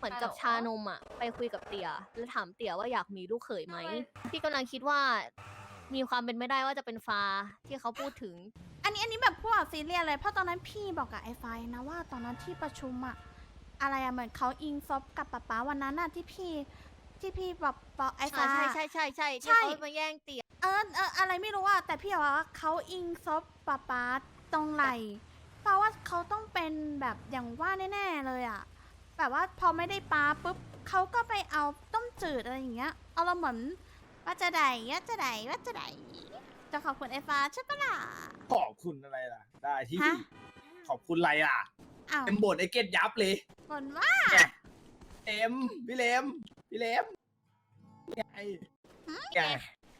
เหมือนกับชานมอะ ไปคุยกับเตี่ยแล้วถามเตี่ยว่าอยากมีลูกเขยไหมพี่กำลังคิดว่า มีความเป็นไม่ได้ว่าจะเป็นฟ้าที่เขาพูดถึง อันนี้อันนี้แบบพวกซีเรียสเลยเพราะตอนนั้นพี่บอกกับไอ้ไฟนะว่าตอนนั้นที่ประชุมอะอะไรอะเหมือนเขาอิงซบกับป๊าป๊าวันนั้นอะที่พี่ที่พี่แบบบอกไอ้ไฟ อ่าใช่ใช่ใช่ใช่ใช่ ที่เขามาแย่งเตี่ยเออเอออะไรไม่รู้อะแต่พี่บอกว่าเขาอิงซบป๊าป๊าตรงไหลเพราะว่าเขาต้องเป็นแบบอย่างว่าแน่ๆเลยอะ แบบว่าพอไม่ได้ป๊าปุ๊บเขาก็ไปเอาต้มจืดอะไรอย่างเงี้ยเอาเราเหมือนว่าจะไหนว่าจะไหนว่าจะไหนจะขอบคุณไอ้ฟ้าใช่ปะล่ะขอบคุณอะไรล่ะ ได้ที่ ฮะขอบคุณอะไรอะอ้าวเต็มบทไอ้เกตยับเลยบนว่าเอ็มพี่เลมพี่เลมไงไง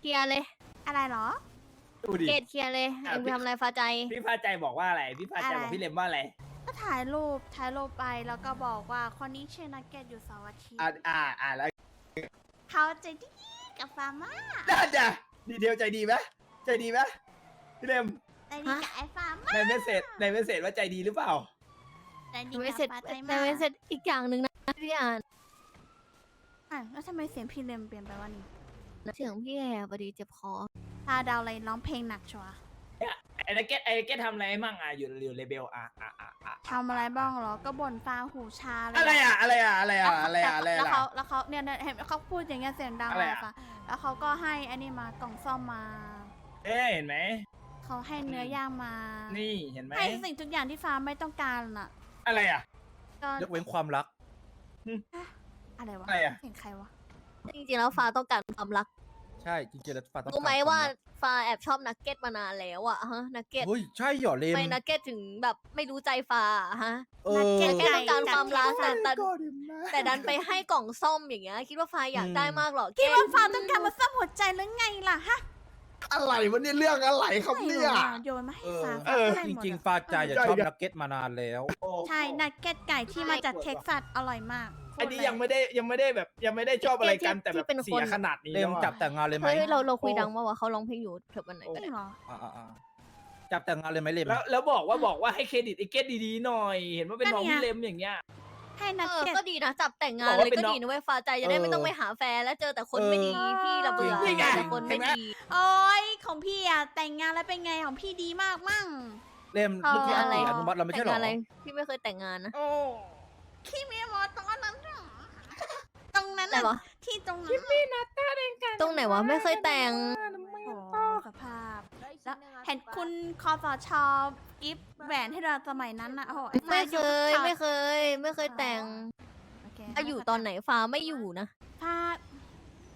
เคลียร์เลย อะไรเหรอ ดูดิ เกตเคลียร์เลย อะเอ็งพี่ไปทำอะไรฟ้าใจ พี่พาใจบอกว่าอะไร พี่พาใจบอกอะไรพี่เลมว่าอะไร ก็ถ่ายรูปถ่ายรูปไปแล้วก็บอกว่าคนนี้ชื่อนักเก็ตอยู่เสาร์อาทิตอ่าย์อ่าอ่าแล้วเขาใจดีกับฟาร์มาน่าจะดีเทลใจดีไหมใจดีไหมพี่เลมใจดีกับไอ้ฟาร์มาในเมสเซจในเมสเซจว่าใจดีหรือเปล่าใจดีไม่กับเสร็จฟ้าใจแต่มากไม่เสร็จอีกอย่างหนึ่งนะพี่อ่านอะแล้วทำไมเสียงพี่เลมเปลี่ยนไปวะนี่เสียงพี่แหบพอดีเจ็บคอตาดาวเลยร้องเพลงหนักชัวร์ ไอ้นักเก็ตไอ้เกตทำอะไรมั่งอะอยู่อยู่เลเบลอะอะอะอะทำอะไรบ้างเหรอ ก็บ่นฟ้าหูชาเลยอะไรอะอะไรอะอะไรอะอะไรอะอะไรแล้วอะ เขาแล้วเขาเนี่ยเนี่ยเห็นเขาพูดอย่างเงี้ยเสียงดังอะไรเลยอะฟ้าแล้วเขาก็ให้อันนี้มากล่องซ่อมมา เอ๊ะเห็นไหม เขาให้เนื้อย่างมา นี่เห็นไหมให้สิ่งทุกอย่างที่ฟ้าไม่ต้องการน่ะ อะไรอะ ก็ยกเว้นความรัก อะไรวะอะไรอะเสียงใครวะจริงๆแล้วฟ้าต้องการความรัก ใช่จริงๆแล้วฟ้าต้องรู้ไหมกรว่าครักฟ้าแอบชอบนักเก็ตมานานแล้วอะฮะนักเก็ตเฮ้ยใช่เหรอเลม ไม่นักเก็ตถึงแบบไม่รู้ใจฟ้าอะฮะเอนักอเก็ตแค่ต้องการความรักแต่แต่ก็ดีมากแต่ดันไปให้กล่องซ่อมอย่างเงี้ยคิดว่าฟ้าอยากได้มากเหรอคิดว่าฟ้าต้องการมาซ่อมหัวใจหรือไงล่ะฮะอะไรวะเนี่ยเรื่องอะไรครับไม่เนี่รู้ยอะโยนมาให้เออฟ้าเอฟ้าอ ก็ให้จหมดริง อะๆฟ้าใจจะใช่ชอบใช่นักเก็ตมานานแล้ว ใช่นักเก็ตไก่ที่มาจากเท็กซัสอร่อยมาก อันนี้พูดเลยังไม่ได้ยังไม่ได้แบบยังไม่ได้ชอบอะไรกันแต่แบบเสียขนาดนี้เลมแล้วอะจับแต่งงานเลยไหมเฮ้ยเราเราคุยดังมาว่าเขาร้องเพลงอยู่เถอะวันไหนจก็ริได้งเหรออ่าอ่าอ่าจับแต่งงานเลยไหมเลมแล้วแล้วบอกว่าบอกว่าให้เครดิตไอ้เกตดีๆหน่อย เห็นว่าเป็นน้องนั่นไงพี่เลมอย่างเงี้ยให้นักเออเก็ตก็ดีนะจับแต่งงานบอกเลว่ายเป็นก็น้องดีนะเว้ยฟ้าใจจะได้ไม่ต้องไปหาแฟนแล้วเจอแต่คนไม่ดีพี่ระเบื่อนี่ไงเจอแต่คนไม่ดีโอ้ยของพี่อะแต่งงานแล้วเป็นไงของพี่ดีมากมั่งเลมเมื่อกี้อันตีอนุมัติเราไม่แต่ใช่งเหรองานอะไรพี่ไม่เคยแต่งงานนะโอ้ขี้เมียมอตอนนั้น น่ะตรงนั้นไหนน่ะวะที่ตรงนั้นน่ะตรงไหนวะไม่เคยแต่งโอ้สภาพ แล้วเห็นคุณคอสชกิฟต์แหวนให้เราสมัยนั้นน่ะโอ้โหไม่เคยฟ้าไม่เคย ไม่เคยแต่งโอเคถ้าอยู่ตอนไหนฟ้าไม่อยู่นะฟ้า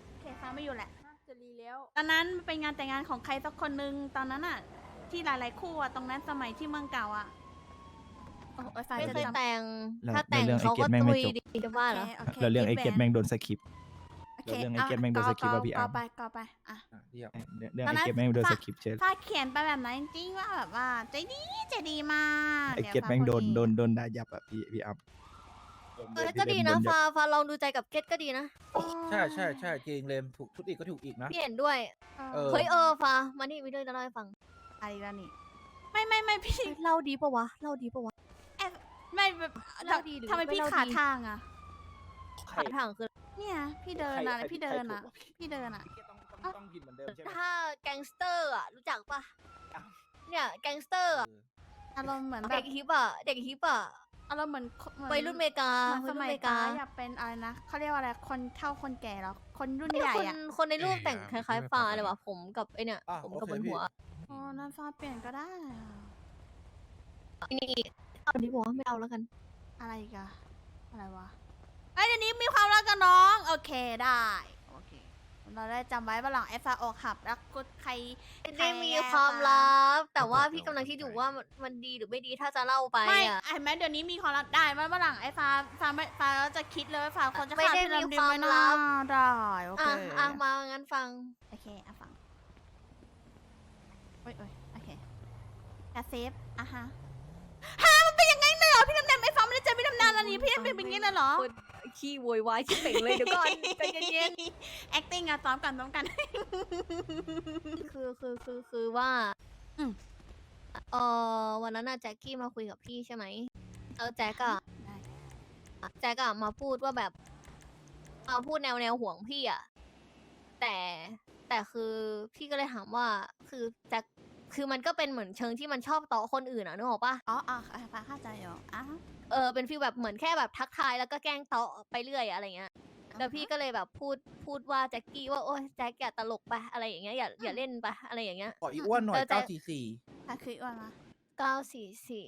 โอเคฟ้าไม่อยู่แหละ จะรีแล้วตอนนั้นมันเป็นงานแต่งงานของใครสักคนนึงตอนนั้นอะที่หลายๆคู่อะตรงนั้นสมัยที่เมืองเก่าอะ โอ้โอ้ยฟ้าไม่จะเคยจำแต่งแล้วถ้าแต่งแล้วเรื่องเขาก็ไอ้เกตแม่งตุไม่ยจบดีจะว่าเหรอโอเคแล้วเรื่องไอ้บเกตแม่งโดนสคริปต์โอเคแล้วเรื่องไอ้าเกตแม่งโดนสคริปต์ก่ว่าพี่อาร์มก่ไปก่อไปอะ อะเรียบ เรื่องเรื่องตอนนั้ไอ้นเกตแม่งโดนฟ้าสคริปต์เชิญฟ้าเขียนไปแบบนั้นจริงๆว่าแบบว่าใจดีใจดีมากไอ้ดี๋ยวเกตแม่งโดนฟ้าพูโดนโดนด่ายับอะพี่พี่อาร์มเออก็ดีนะฟ้าฟ้าลองดูใจกับเกตก็ดีนะ ใช่ใช่ใช่จริงเลมถูกทุกอีกก็ถูกอีกนะ พี่เห็นด้วย เออ เฮ้ยเออฟ้ามานี่มีเรื่องจะเล่าให้ฟัง อะไรแล้วนี่ ไม่ไม่ไม่พี่เฮ้ยเล่าดีปะวะ เล่าดีปะวะ ไม่แบบเล่าดีหรือทำไมไม่พี่เล่าขาดดี ทางอะขาทางคือเนี่ยพี่เดินอะพี่เดินอะพี่เดินอะต้องต้องกินเหมือนเดิมใช่ไหม ถ้าแก๊งสเตอร์อะรู้จักปะเนี่ยแก๊งสเตอร์อะอารมณ์เหมือนแบเด็บกฮิปอะเด็กฮิปอะอารมณ์เหมือนเหมือนวัยรุ่นอเมริกาเหมือนวัสยรุ่นมัอยเมริกากาอยากเป็นอะไรนะเขาเรียกว่าอะไรคนเท่าคนแก่เหรอคนรุ่นเนี่ยใหญ่คนอะคนในรูปแต่งคล้ายๆฟ้าเลยว่ะผมกับไอเนี่ยอะผมโอกับเคบนพี่หัว อ๋อนั่นฟ้าเปลี่ยนก็ได้อะนี่ เอาดีบอกว่าไม่เอาแล้วกัน อะไรอีกอะอะไรวะไอยเดี๋ยวนี้มีความรักกับน้อง โอเคได้โอเคเราได้จำไว้ว่าหลังไอ้ฟ้าออกขับรักกุดใครไม่ได้มีความลับ แต่ว่าพี่กำลังคิดอยู่ว่ามันมันดีหรือไม่ดีถ้าจะเล่าไปไม่อะเห็นไหมเดี๋ยวนี้มีความรักได้ว่าหลังไอ้ฟ้าฟ้าไม่ฟ้าจะคิดเลยว่าฟ้าคนจะไม่ฆ่าได้พี่ลำมีดิความไว้นะลับได้โอเคอะอะมางั้นฟัง โอเคอะฟังโอ้ยโอ้ยโอเคกระเซฟอะฮะฮะมัน เป็นยังไงเลยเหรอพี่ลำแดงไอ้ฟ้าไม่ได้เจอพี่ลำนานแล้วนี้พี่เป็นเป็นอย่างนี้เลยเหรอคนขี้โวยวายชิบเป่งเลยเดี๋ยวก่อนใจเย็น acting อะซ้อมกันซ้อมกันๆคือคือคือคือว่าอืม เออวันนั้นน่ะแจ็คกี้มาคุยกับพี่ใช่ไหมแล้วแจ็คอะแจ็คอะมาพูดว่าแบบมาพูดแนวแนวห่วงพี่อะแต่แต่คือพี่ก็เลยถามว่าคือแจ็ค คือมันก็เป็นเหมือนเชิงที่มันชอบต่อคนอื่นอะนึกออกปะอ๋ออ๋อฟ้าเข้าใจอยู่อะเออเป็นฟีลแบบเหมือนแค่แบบทักทายแล้วก็แกล้งเตาะไปเรื่อยอะไรเงี้ยแล้วพี่ก็เลยแบบพูดพูดว่าแจ็คกี้ว่าโอ้ยแจ็คอย่าตลกไปอะไรอย่างเงี้ยอย่าอย่าเล่นไปอะไรอย่างเงี้ยขออีอ้วนหน่อยเออแต่เก้าสี่สี่ถ้าคืออ้วนมาเก้าสี่สี่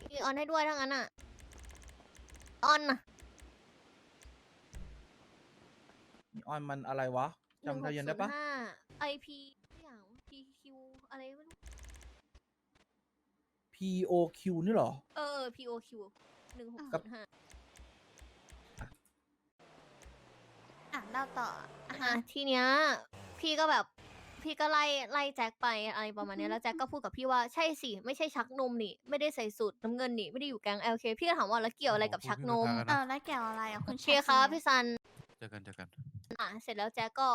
พี่ออนให้ด้วยทั้งนั้นอะออนน่ะ ออนมันอะไรวะจำทะเบียนได้ปะ ไอพีอย่างพีคิวอะไรไม่รู้ P O Q นี่เหรอ เออพีโอคิวหนึ่งหกกัศูบนย์ห้าอะเล่าต่ออะอะทีเนี้ย พี่ก็แบบ พี่ก็ไล่ไล่แจ็คไปอะไรประมาณเนี้ยแล้วแจ็คก็พูดกับพี่ว่าใช่สิไม่ใช่ชักนมนี่ ไม่ได้ใส่สูตรน้ำเงินนี่ ไม่ได้อยู่แก๊งเอลเคพี่ก็ถามว่าแล้วเกี่ยวอะไรกับชักนม เออแล้วแกวอะไรอะคุณโอเคครับ พี่ซัน เจอกันเจอกัน อะเสร็จแล้วแจ็คก็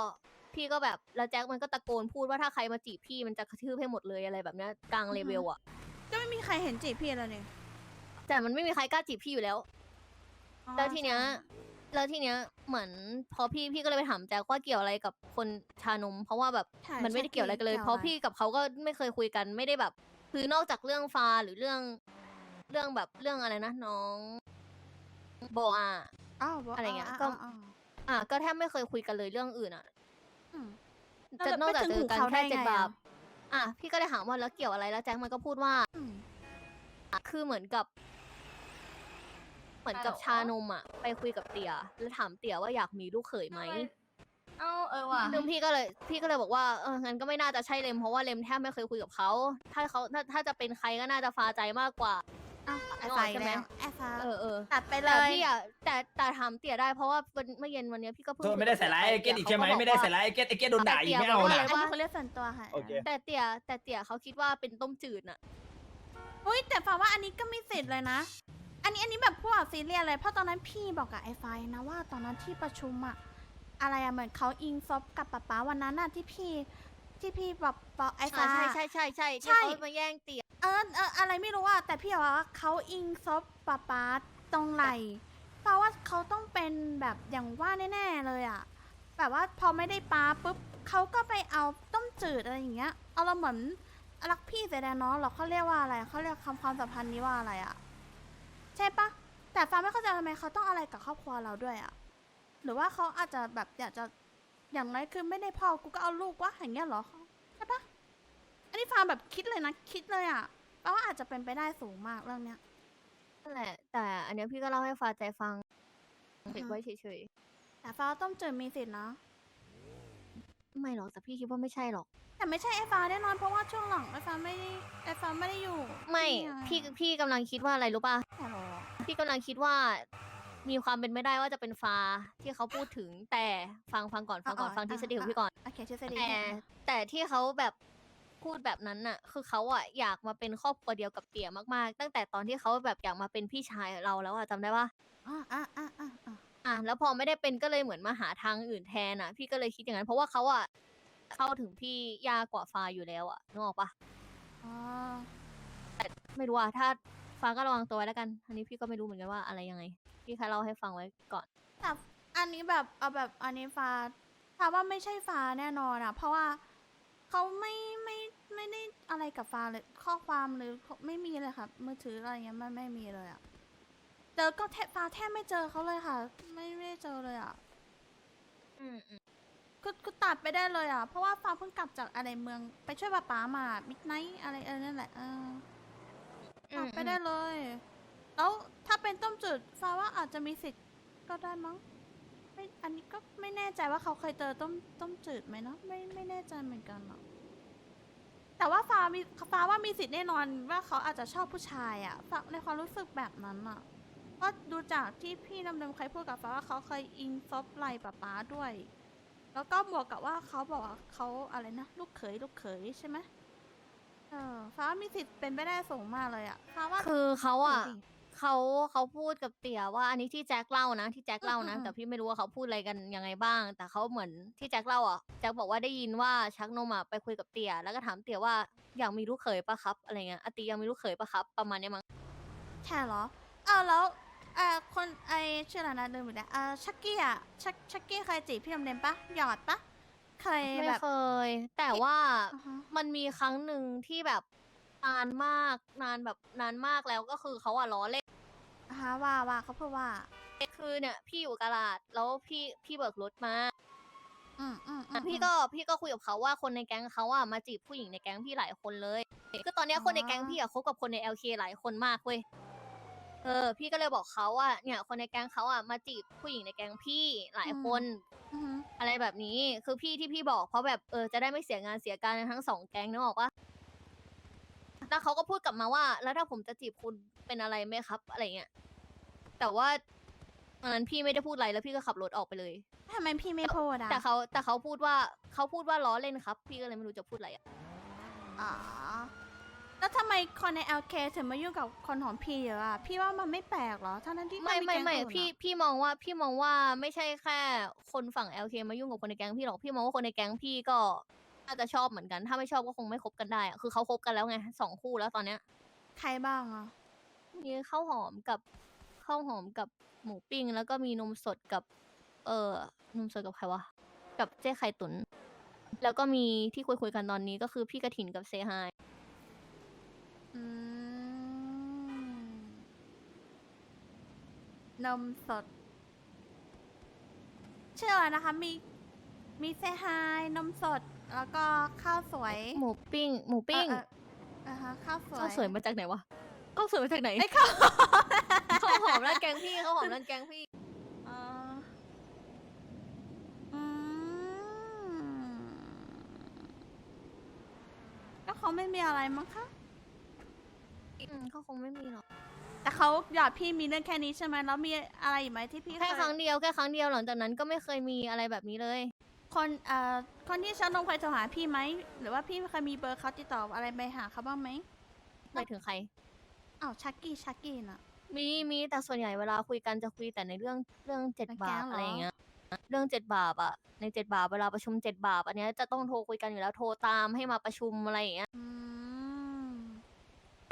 พี่ก็แบบแล้วแจ็คมันก็ตะโกนพูดว่าถ้าใครมาจีบพี่มันจะกระทืบให้หมดเลยอะไรแบบเนี้ยกลางเลเวลอะ ก็ไม่มีใครเห็นจีบพี่เลยนี่แต่มันไม่มีใครกล้าจีบพี่อยู่แล้ว อ๋อแล้วทีเนี้ย แล้วทีเนี้ยเหมือนพอพี่พี่ก็เลยไปถามแจ็คว่าเกี่ยวอะไรกับคนชานม เพราะว่าแบบใช่มันไม่ได้ใช่เกี่ยวอะไรกันเลยกี่วเพราะพี่กับเขาก็ไม่เคยคุยกันไม่ได้แบบ คือนอกจากเรื่องฟาหรือเรื่องเรื่องแบบเรื่องอะไรนะน้องโบอา อ้าวบอกอะไรเงี้ยาก็อ่าอ่า อะก็แทบไม่เคยคุยกันเลยเรื่องอื่นอะอืม จะแล้วนอกจากไปถึเจงอกันหูเขาแค่ได้เจ็ดไงบาอะปอะพี่ก็เลยถามว่าแล้วเกี่ยวอะไรแล้วแจ็คมันก็พูดว่าอืมคือเหมือนกับ เหมือนกับชานมอะ ไปคุยกับเตี่ยแล้วถามเตี่ยว่าอยากมีลูกเขยไหมเอ้าเออว่ะซึ่งพี่ก็เลยพี่ก็เลยบอกว่าเอองั้นก็ไม่น่าจะใช่เลมเพราะว่าเลมแทบไม่เคยคุยกับเขาถ้าเขาถ้าถ้าจะเป็นใครก็น่าจะฟาใจมากกว่า อ้าวไอ้นึกอไฟอกใช่ไหมแล้วไอ้ฟ้าเออเออตัดไปเลแต่ยพี่อะแต่แต่ถามเตี่ยได้เพราะว่าวันเมื่อเย็นวันเนี้ยพี่ก็เพิ่งโทษคุยไม่ได้ใส่ร้ายไอ้เกตอีกใช่ไหมไม่ได้ใส่ร้ายไอ้เกตไอ้เกตโดนด่าอีกไม่เอาแต่นะเตี่ยบอกว่าอันนี้เขาเรียกส่วนตัวค่ะโอเคแต่เตี่ยแต่เตี่ยเขาคิดว่าเป็นต้มจืดน่ะ อุ้ยแต่ฟ้าว่าอันนี้ก็มีสิทธิ์เลยนะ อันนี้อันนี้แบบพวกซีเรียสเลยเพราะตอนนั้นพี่บอกกับไอ้ไฟนะว่าตอนนั้นที่ประชุมอะอะไรอะเหมือนเขาอิงซบกับป๊าป๊าวันนั้นอะที่พี่ที่พี่บอกบอกไอ้ฟ้าใช่ใช่ใช่ใช่ใช่ ที่เขามาแย่งเตี่ยเออเอออะไรไม่รู้อะแต่พี่บอกว่าเขาอิงซบป๊าป๊าตรงไหลเพราะว่าเขาต้องเป็นแบบอย่างว่าแน่ๆเลยอะแบบว่าพอไม่ได้ป๊าปุ๊บเขาก็ไปเอาต้มจืดอะไรอย่างเงี้ยเอาเราเหมือนรักพี่เสียดายน้องเหรอเขาเรียกว่าอะไรเขาเรียกคำความสัมพันธ์นี้ว่าอะไรอะใช่ปะแต่ฟ้าไม่เข้าใจทำไมเขาต้องอะไรกับครอบครัวเราด้วยอะหรือว่าเขาอาจจะแบบอยากจะอย่างน้อยคือไม่ได้พ่อกูก็เอาลูกวะอย่างเงี้ยเหรอ นนี้ฟ้าแบบคิดเลยนะ คิดเลยอะแปลว่าอาจจะเป็นไปได้สูงมากเรื่องเนี้ย นั่นแหละ แต่อันเนี้ยพี่ก็เล่าให้ฟาใจฟังเด็กไว้เฉยแต่ฟ้าว่าต้มจืดมีสิทธินะ ๆไม่หรอกแต่พี่คิดว่าไม่ใช่หรอก แต่ไม่ใช่ไอ้ฟ้าแน่นอนเพราะว่าช่วงหลังไอ้ฟ้าไม่ได้ไอ้ฟ้าไม่ได้อยู่ไม่ที่งพี่พี่กำลังคิดว่าอะไรรู้ป่ะ แต่หรอพี่กำลังคิดว่า มีความเป็นไม่ได้ว่าจะเป็นฟ้าที่เขาพูดถึงแต่ฟังฟังก่อนฟังก่อนฟังทฤษฎีของพี่ก่อน โอเคทฤษฎีแต่แต่ที่เขาแบบ พูดแบบนั้นน่ะ คือเขาอะอยากมาเป็นครอบครัวเดียวกับเตี่ยมากๆ ตั้งแต่ตอนที่เขาแบบอยากมาเป็นพี่ชายเราแล้วอะจำได้ปะอ่าอ่าอ่าอ่าอ่าอะแล้วพอไม่ได้เป็นก็เลยเหมือนมาหาทางอื่นแทนอะ พี่ก็เลยคิดอย่างนั้นเพราะว่าเขาอะเข้าถึงพี่ยากกว่าฟ้าอยู่แล้วอะนึกออกปะอ๋อไม่รู้อะถ้าฟ้าก็ระวังตัวไว้แล้วกัน อันนี้พี่ก็ไม่รู้เหมือนกันว่าอะไรยังไง พี่แค่เล่าให้ฟังไว้ก่อน แต่อันนี้แบบเอาแบบอันนี้ฟ้าฟ้าว่าไม่ใช่ฟ้าแน่นอนอะเพราะว่าเขาไม่ไม่ ไม่ได้อะไรกับฟ้าเลยข้อความหรือไม่มีเลยค่ะมือถืออะไรเงี้ยไม่ไม่มีเลยอะเจอก็แทบฟ้าแทบไม่เจอเขาเลยค่ะ ไม่ไม่ได้เจอเลยอะอืมอืมคือคือตัดไปได้เลยอะเพราะว่าฟ้าเพิ่งกลับจากอะไรเมือง ไปช่วยป้าป๋ามามิดไนท์อะไรเออนั่นแหละเออตัดไปได้เลย แล้วถ้าเป็นต้มจืดฟ้าว่าอาจจะมีสิทธิ์ก็ได้มั้งไม่อันนี้ก็ไม่แน่ใจว่าเขาเคยเจอต้มต้มจืดไหมเนาะไม่ไม่แน่ใจเหมือนกันเนาะ แต่ว่าฟ้ามีฟ้าว่ามีสิทธิ์แน่นอนว่าเขาอาจจะชอบผู้ชายอะ่ะฟ้าในความรู้สึกแบบนั้นอะ่ะก็ดูจากที่พี่ดำเนินเคยพูดกับฟ้าว่าเขาเคยอิงซบไหลป้าป๋าด้วย แล้วก็บวกกับว่าเขาบอกว่าเขาอะไรนะลูกเขยลูกเขยใช่ไหมเออฟ้ามีสิทธิ์เป็นไปได้สูงมากเลยอะฟ้าว่าคือเขาอะดูดิ เขาเขาเขาพูดกับเตี๋ยว่า อันนี้ที่แจ็คเล่านะที่แจ็คเล่านะอืมอืม แต่พี่ไม่รู้ว่าเขาพูดอะไรกันยังไงบ้าง แต่เขาเหมือนที่แจ็คเล่าอะแจ็คบอกว่าได้ยินว่าชักนมอะไปคุยกับเตี๋ยแล้วก็ถามเตี๋ยว่าอยากมีลูกเขยปะครับอะไรเงี้ยอาติยังมีลูกเขยปะครับประมาณเนี้ยมั้งใช่เหรอ เอาแล้วเอ่อคนไอชื่ออะไรนะลืมไปแล้วเอ่อชักกี้อะชักชักกี้เคยจีบพี่ลำเดนปะหยอดปะเคยไม่แบบเคย แต่ว่าอ่าฮะมันมีครั้งหนึ่งที่แบบนานมากนานแบบนานมากแล้วก็คือเขาอะล้อเล่นอ่า ฮะว่าว่าเขาพูดว่า คือเนี่ยพี่อยู่กะลาดแล้วพี่พี่เบิกรถมา อืมอืมอืมพี่ก็พี่ก็คุยกับเขาว่าคนในแก๊งเขาอะมาจีบผู้หญิงในแก๊งพี่หลายคนเลยคือตอนเนี้ยคนในแก๊งพี่อะคบกับคนใน LK หลายคนมากเว้ยเออ พี่ก็เลยบอกเขาว่าเนี่ย คนในแก๊งเขาอะมาจีบผู้หญิงในแก๊งพี่หลายคน อืมอะไรแบบนี้ คือพี่ที่พี่บอกเพราะแบบเออจะได้ไม่เสียงานเสียการทั้งสองแก๊งนึกออกปะ แล้วเขาก็พูดกลับมาว่า แล้วถ้าผมจะจีบคุณเป็นอะไรไหมครับ อะไรเงี้ยแต่ว่าตอนนั้นพี่ไม่ได้พูดอะไรแล้วพี่ก็ขับรถออกไปเลย ทำไมพี่ไม่พูดอะแต่เขาแต่เขาพูดว่าเขาพูดว่าล้อเล่นครับ พี่ก็เลยไม่รู้จะพูดอะไรอะอ๋อ แล้วทำไมคนใน LK ถึงมายุ่งกับคนของพี่เยอะอะ พี่ว่ามันไม่แปลกเหรอทั้งนั้นที่ก็ไม่ไม่แก๊งไม่อื่นอะพี่พี่มองว่าพี่มองว่าไม่ใช่แค่คนฝั่ง LK มายุ่งกับคนในแก๊งพี่หรอกพี่มองว่าคนในแก๊งพี่ก็ น่าจะชอบเหมือนกัน ถ้าไม่ชอบก็คงไม่คบกันได้อะคือเขาคบกันแล้วไงสองคู่แล้วตอนเนี้ย ใครบ้างอะมีข้าวหอมกับข้าวหอมกับหมูปิ้ง แล้วก็มีนมสดกับ เอ่อนมสดกับใครวะกับเจ๊ไข่ตุน แล้วก็มีที่คุยคุยๆกันตอนนี้ก็คือพี่กระถินกับเซฮาย อืมนมสดชื่ออะไรนะคะ มี มีเซฮายนมสด แล้วก็ข้าวสวยหมูปิ้ง หมูปิ้งเอ่อเอ่ออ่าฮะข้าวสวยข้าวสวยมาจากไหนวะข้าวสวยมาจากไหนไอ้ข้าวข้าวหอมร้านแกงพี่ข้าวหอมร้านแกงพี่ เอ่ออืมก็เขาไม่มีอะไรมั้งคะ อืมเขาคงไม่มีหรอกแต่เขาหยอดพี่มีเรื่องแค่นี้ใช่ไหมแล้วมีอะไรอีกไหมที่พี่แค่เยครั้งเดียวแค่ครั้งเดียวหลังจากนั้นก็ไม่เคยมีอะไรแบบนี้เลย คนเอ่อคนที่ชักนมเคยโทรหาพี่ไหม หรือว่าพี่เคยมีเบอร์เขาติดต่ออะไรไปหาเขาบ้างไหมหมายถึงใคร อ้าวชักกี้ชักกี้น่ะ มีมีแต่ส่วนใหญ่เวลาคุยกันจะคุยแต่ในเรื่องเรื่องเจ็ดในบาแก๊ปงเหรอออะไรอย่างเงี้ย เรื่องเจ็ดบาปอะในเจ็ดบาปเวลาประชุมเจ็ดบาปอันเนี้ยจะต้องโทรคุยกันอยู่แล้วโทรตามให้มาประชุมอะไรอย่างเงี้ยอืม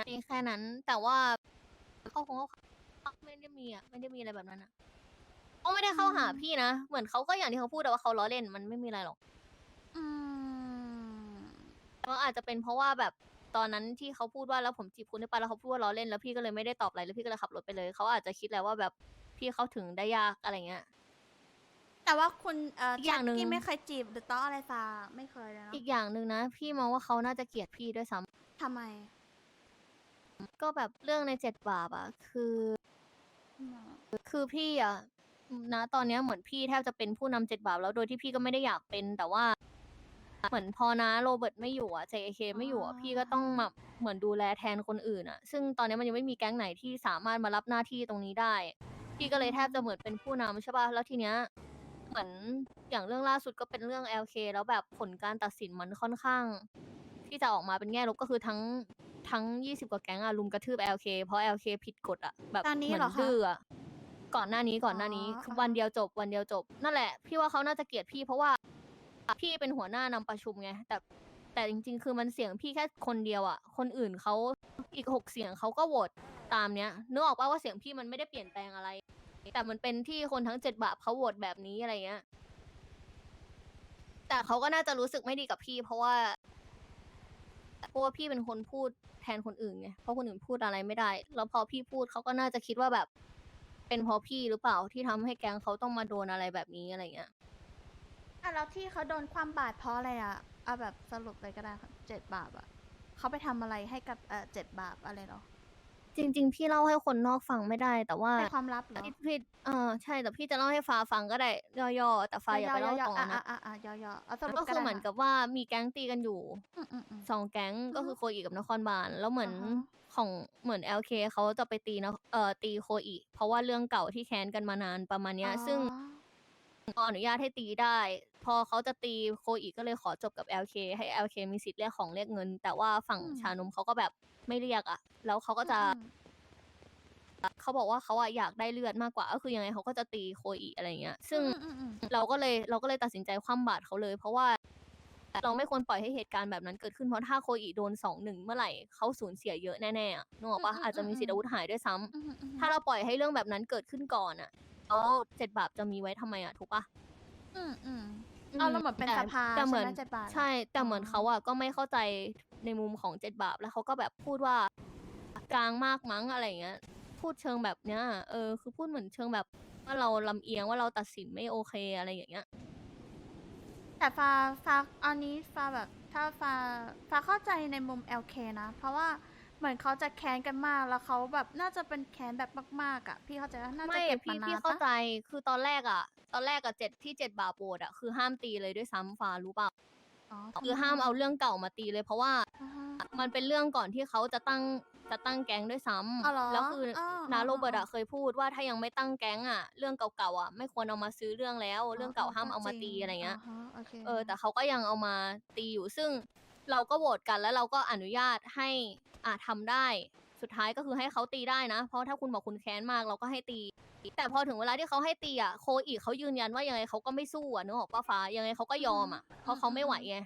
มีแค่นั้นแต่ว่าเขาคงเขาไม่ได้มีอะไม่ได้มีอะไรแบบนั้นอะ เขาไม่ได้เข้าหาพี่นะ เหมือนเขาก็อย่างที่เขาพูดแต่ว่าเขาล้อเล่นมันไม่มีอะไรหรอกอืมก็อาจจะเป็นเพราะว่าแบบตอนนั้นที่เขาพูดว่าแล้วผมจีบคุณได้ปะแล้วเขาพูดว่าล้อเล่นแล้วพี่ก็เลยไม่ได้ตอบอะไรแล้วพี่ก็เลยขับรถไปเลยเขาอาจจะคิดแล้วว่าแบบพี่เขาถึงได้ยากอะไรเงี้ย แต่ว่าคุณเอ่ออีกอชัย่ากงหนึ่ง กี้ไม่เคยจีบหรือต้ออะไรซาไม่เคยเลยเนาะอีกอย่างหนึ่งนะ พี่มองว่าเขาน่าจะเกลียดพี่ด้วยซ้ำทำไมก็แบบเรื่องในเจ็ดบาปอะคือ อืมคือพี่อะ นะตอนเนี้ยเหมือนพี่แทบจะเป็นผู้นำเจ็ดบาปแล้วโดยที่พี่ก็ไม่ได้อยากเป็นแต่ว่า เหมือนพอนะโรเบิร์ตไม่อยู่อะ JK ไม่อยู่อะพี่ก็ต้องแบบเหมือนดูแลแทนคนอื่นอะซึ่งตอนนี้มันยังไม่มีแก๊งไหนที่สามารถมารับหน้าที่ตรงนี้ได้ พี่ก็เลยแทบจะเหมือนเป็นผู้นำใช่ป่ะแล้วทีเนี้ยเหมือนอย่างเรื่องล่าสุดก็เป็นเรื่อง LK แล้วแบบผลการตัดสินมันค่อนข้าง ที่จะออกมาเป็นแง่ลบก็คือทั้งทั้ง 20 กว่าแก๊งอะลุมกระทืบ LK เพราะ LK ผิดกฎอะแบบตอนนี้เหมืเหรอคะ ดื้ออะ ก่อนหน้านี้ก่อนหน้านี้อ๋อคืออ่าวันเดียวจบวันเดียวจบ นั่นแหละ พี่ว่าเขาน่าจะเกลียดพี่เพราะว่าพี่เป็นหัวหน้านำประชุมไงแต่แต่จริง ๆ คือมันเสียงพี่แค่คนเดียวอะคนอื่นเขาอีกหกเสียงเขาก็โหวตตามเนี้ยนึกออกป่าว่าเสียงพี่มันไม่ได้เปลี่ยนแปลงอะไร แต่มันเป็นที่คนทั้งเจ็ดบาปเขาโหวตแบบนี้อะไรเงี้ย แต่เขาก็น่าจะรู้สึกไม่ดีกับพี่ เพราะว่าเพราะว่าพี่เป็นคนพูดแทนคนอื่นไงเพราะคนอื่นพูดอะไรไม่ได้ แล้วพอพี่พูดเขาก็น่าจะคิดว่าแบบ เป็นเพราะพี่หรือเปล่าที่ทำให้แก๊งเขาต้องมาโดนอะไรแบบนี้อะไรเงี้ย อะแล้วที่เขาโดนความบาดเพราะอะไรอะเอาแบบสรุปเลยก็ได้ค่ะเจ็ดบาปอะเขาไปทำอะไรให้กับเอ่อเจ็ดบาปอะไรเหรอจริง ๆ พี่เล่าให้คนนอกฟังไม่ได้ แต่ว่าเป็นความลับเหรอพี่พี่เออใช่แต่พี่จะเล่าให้ฟ้าฟังก็ได้ย่อๆแต่ฟ้าอย่าไปเล่าย่ต่อๆอะนะอะอะย่อๆเอาสรุปก็คือเหมือนกับว่ามีแก๊งตีกันอยู่ อืมอืมอืม สองแก๊งก็คือโคอีกับนครบาลแล้วเหมือนอ่าฮะ ของเหมือน LK เขาจะไปตีนะเอ่อตีโคอีเพราะว่าเรื่องเก่าที่แค้นกันมานานประมาณเนี้ย ซึ่งอ๋ออนุญาตให้ตีได้ พอเขาจะตีโคอีก็เลยขอจบกับ LK ให้ LK มีสิทธิ์เรียกของเรียกเงิน แต่ว่าฝั่งชานมเขาก็แบบไม่เรียกอะแล้วเขาก็จะ อืม เขาบอกว่าเขาอะอยากได้เลือดมากกว่าก็คือยังไงเขาก็จะตีโคอีอะไรอย่างเงี้ย ซึ่งอืมอืมเราก็เลยเราก็เลยตัดสินใจคว่ำบาตรเขาเลย เพราะว่า เราไม่ควรปล่อยให้เหตุการณ์แบบนั้นเกิดขึ้นเพราะถ้าโคอีโดนสองหนึ่งเมื่อไหร่เขาสูญเสียเยอะแน่ๆอะนึกออกปะอาจจะมีสิทธิอาวุธหายด้วยซ้ำอืมอืมถ้าเราปล่อยให้เรื่องแบบนั้นเกิดขึ้นก่อนอะแล้วเจ็ดบาปจะมีไว้ทำไมอะถูกปะอืมอืมเอาเราเหมือนเป็นแต่สภาแต่เหมือน ใช่ไหมเจ็ดบาทอะใช่ แต่เหมือนเขาอะก็ไม่เข้าใจในมุมของเจ็ดบาปแล้วเขาก็แบบพูดว่ากลางมากมั้งอะไรอย่างเงี้ย พูดเชิงแบบเนี้ยเออคือพูดเหมือนเชิงแบบว่าเราลำเอียงว่าเราตัดสินไม่โอเคอะไรอย่างเงี้ย แต่ฟ้าฟ้าอันนี้ฟ้าแบบถ้าฟ้าฟ้าเข้าใจในมุม LK นะ เพราะว่าเหมือนเขาจะแค้นกันมากแล้วเขาแบบน่าจะเป็นแค้นแบบมากๆอะพี่เข้าใจว่าน่าจะไม่เก็บพี่มานาพี่นเข้าปะใจคือตอนแรกอะตอนแรกอะเจ็ดที่เจ็ดบาปโบดอะคือห้ามตีเลยด้วยซ้ำฟ้ารู้เปล่าอ๋อคือห้ามเอาเรื่องเก่ามาตีเลยเพราะว่า อ่าฮะมันเป็นเรื่องก่อนที่เขาจะตั้ง จะตั้งแก๊งด้วยซ้อ๋อเหรอำแล้วคือออนาอ๋อโรเบิร์ตอ๋ออะเคยพูดว่าถ้ายังไม่ตั้งแก๊งอะเรื่องเก่าๆอะไม่ควรเอามาซื้อเรื่องแล้ว เรื่องเก่าห้ามเอามาตีอะไรเงี้ยาฮะโอเคเออแต่เขาก็ยังเอามาตีอยู่ซึ่งเราก็โหวตกันแล้วเราก็อนุญาตให้อ่าทำได้ สุดท้ายก็คือให้เขาตีได้นะ เพราะถ้าคุณบอกคุณแค้นมากเราก็ให้ตี แต่พอถึงเวลาที่เขาให้ตีอะโคอีกเขายืนยันว่ายังไงเขาก็ไม่สู้อะนึกออกป้าฟ้ายังไงเขาก็ยอมอะเพราะเขาไม่ไหวไง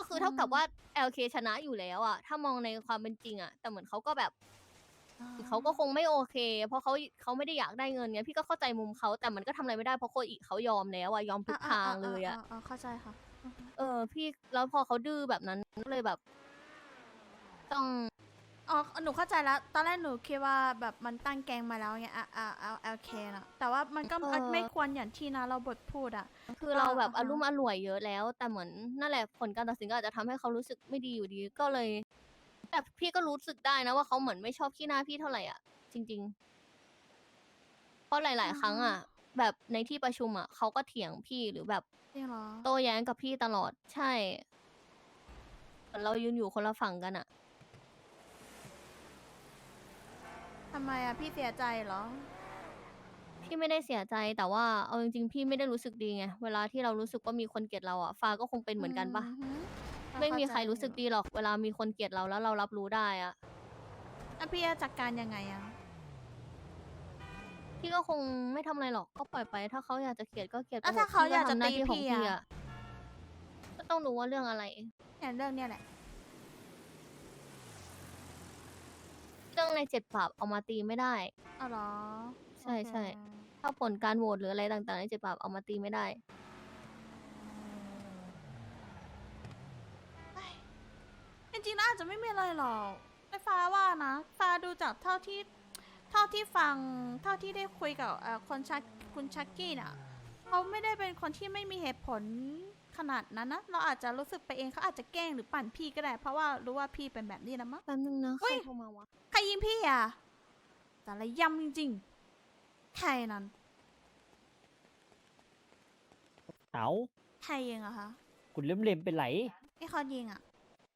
ก็คือเท่ากับว่า LK ชนะอยู่แล้วอะถ้ามองในความเป็นจริงอะแต่เหมือนเขาก็แบบอ่เขาก็คงไม่โอเค เพราะเขาเขาไม่ได้อยากได้เงินไงพี่ก็เข้าใจมุมเขาแต่มันก็ทำอะไรไม่ได้เพราะโคอีกเขายอมแล้วอะยอมทุกทางเลยอะาาาเข้าใจค่ะ เออ พี่แล้วพอเขาดื้อแบบนั้นก็เลยแบบ ต้อง อ๋อ หนูเข้าใจแล้ว ตอนแรกหนูคิดว่าแบบมันตั้งแกงมาแล้วไงอะอะอะ LK น่ะแต่ว่ามันก็เออ ไม่ควรอย่างที่นะเราบทพูดอะ คือเราแบบอ่าอาฮะ รุ่มอร่วยเยอะแล้ว แต่เหมือนนั่นแหละผลการตัดสินก็อาจจะทำให้เขารู้สึกไม่ดีอยู่ดีก็เลย แต่พี่ก็รู้สึกได้นะว่าเขาเหมือนไม่ชอบขี้หน้าพี่เท่าไหร่อะ จริง ๆ เพราะหลาย ๆ ครั้งอะ แบบในที่ประชุมอะเขาก็เถียงพี่หรือแบบ จริงเหรอ โต้แย้งกับพี่ตลอดใช่เหมือนเรายืนอยู่คนละฝั่งกันอะ ทำไมอะพี่เสียใจเหรอ พี่ไม่ได้เสียใจแต่ว่าเอาจริงๆพี่ไม่ได้รู้สึกดีไงเวลาที่เรารู้สึกว่ามีคนเกลียดเราอะฟ้าก็คงเป็นเหมือนกันปะหือไม่มีใครเข้าใจรู้สึกอยู่ดีหรอกเวลามีคนเกลียดเราแล้วเรารับรู้ได้อะแล้วพี่จะจัดการยังไงอะพี่ก็คงไม่ทำอะไรหรอกก็ปล่อยไป ถ้าเขาอยากจะเกลียดก็เกลียดไปแล้วถถ้าเขาพี่อยากจะทำหน้ตีที่ของพี่พี่อะอะก็ต้องรู้ว่าเรื่องอะไร เนี่ยเรื่องเนี้ยแหละ รื่องในเจ็ดปราบเอามาตีไม่ได้ อ๋อเหรอใช่ใช่ โอเคถ้าผลการโหวตหรืออะไรต่างๆในเจ็ดปราบเอามาตีไม่ได้ จริงๆแล้วอาจจะไม่มีอะไรหรอกไอ้ฟ้าว่านะฟ้าดูจากเท่าที่ เท่าที่ฟัง เท่าที่ได้คุยกับเอ่อคนชักคุณชักกี้น่ะเขาไม่ได้เป็นคนที่ไม่มีเหตุผล ขนาดนั้นนะ เราอาจจะรู้สึกไปเองเขาอาจจะแกล้งหรือปั่นพี่ก็ได้ เพราะว่ารู้ว่าพี่เป็นแบบนี้นะมั้ง แป๊บนึงนะเฮ้ใครย โทรมาวะ ใครยิงพี่อะแต่ละยำจริงๆ ใครนั้น เอาใครยิงอะคะคุณเล่มเล็มๆเป็นไหล ไอ้คนยิงอะ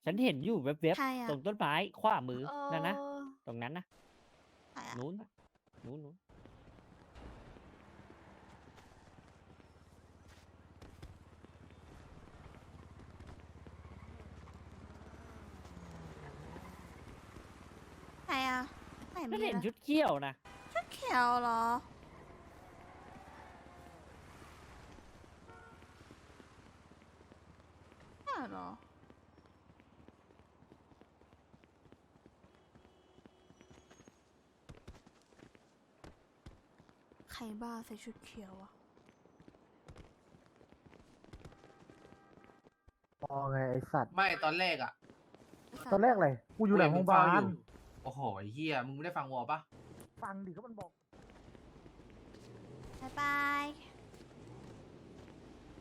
ฉันเห็นอยู่แวบใครอะๆตรงต้นไม้ขวามือเอนั่นนะอตรงนั้นนะใครอะนู้นนะนู้นนู้น ใครอะไหนฉัมีนเห็นนะชุดเขี้ยวนะชุดเขียวเหรอใช่เหรอ ใครบ้าใส่ชุดเขียวอะมองไงไอสัตว์ ไม่ตอนแรกอะ ตอนแรกเลยกูอยู่หลังโรงพยาบาล โอ้โหไอ้เฮียมึงไม่ได้ฟังวอลปะฟังดิก็มันบอก บายบาย